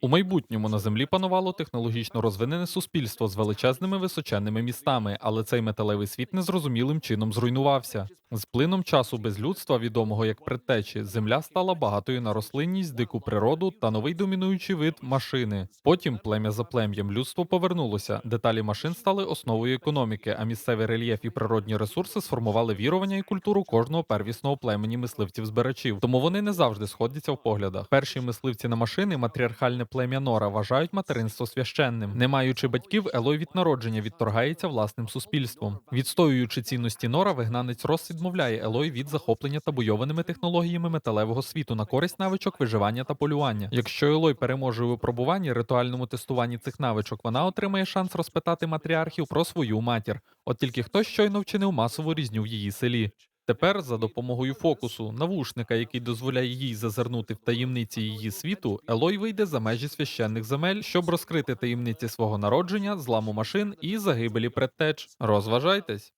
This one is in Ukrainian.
У майбутньому на землі панувало технологічно розвинене суспільство з величезними височенними містами, але цей металевий світ незрозумілим чином зруйнувався. З плином часу без людства, відомого як предтечі, земля стала багатою на рослинність, дику природу та новий домінуючий вид машини. Потім плем'я за плем'ям людство повернулося. Деталі машин стали основою економіки, а місцевий рельєф і природні ресурси сформували вірування і культуру кожного первісного племені мисливців-збирачів. Тому вони не завжди сходяться в поглядах. Перші мисливці на машини, матріархальне плем'я Нора, вважають материнство священним. Не маючи батьків, Елой від народження відторгається власним суспільством. Відстоюючи цінності Нора, вигнанець Рос відмовляє Елой від захоплення табуйованими технологіями металевого світу на користь навичок виживання та полювання. Якщо Елой переможе у випробуванні, ритуальному тестуванні цих навичок, вона отримає шанс розпитати матріархів про свою матір. От тільки хтось щойно вчинив масову різню в її селі. Тепер за допомогою фокусу, навушника, який дозволяє їй зазирнути в таємниці її світу, Елой вийде за межі священних земель, щоб розкрити таємниці свого народження, зламу машин і загибелі предтеч. Розважайтесь!